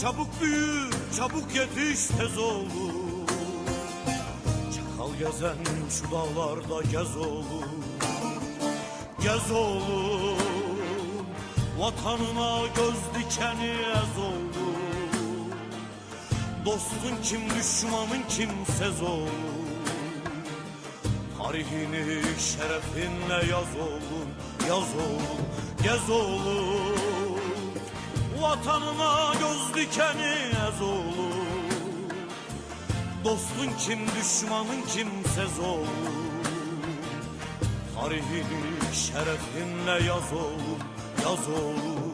Çabuk büyü, çabuk yetiş tez oğlum Çakal gezen şu dağlarda gez oğlum Gez oğlum Vatanına göz dikeni ez oğlum Dostun kim düşmanın kim sez oğlum Tarihini şerefinle yaz oğlum Yaz oğlum, gez oğlum Vatanına göz dikeni ez oğlum Dostun kim düşmanın kimsez oğlum Tarihini şerefinle yaz oğlum Yaz oğlum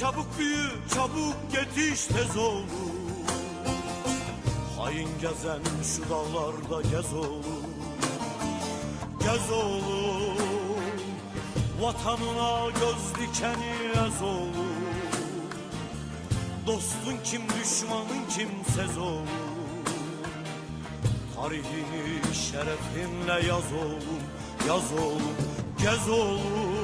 Çabuk büyü, çabuk yetiş tez oğlum Hain gezen şu dağlarda gez oğlum Gez oğlum Vatanına göz dikeni ez oğlum Dostun kim düşmanın kimsez oğlum Tarihini şerefinle yaz oğlum Yaz oğlum, gez oğlum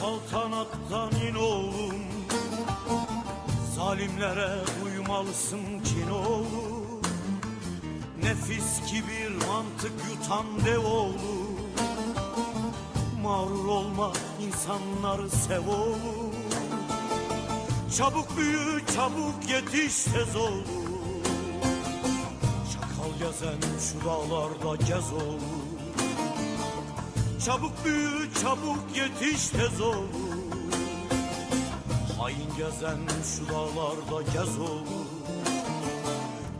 saltanattan in oğlum Zalimlere uymalısın kin oğlum Nefis kibir mantık yutan dev oğlum Mağrur olma insanları sev oğlum Çabuk büyü çabuk yetiş tez oğlum Çakal gezen şu dağlarda gez oğlum Çabuk büyü çabuk yetiş tez oğlum Hain gezen şu dağlarda gez oğlum.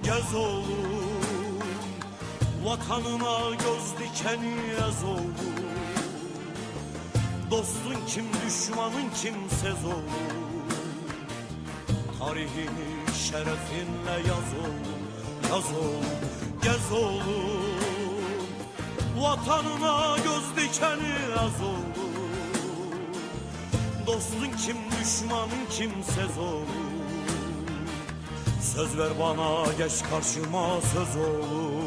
Gez oğlum. Vatanına göz dikeni ez oğlum. Dostun kim düşmanın kimsez oğlum Tarihini şerefinle yaz oğlum. Yaz oğlum, gez oğlum Vatanına göz dikeni az oğlum Dostun kim düşmanın kimsez oğlum Söz ver bana geç karşıma söz oğlum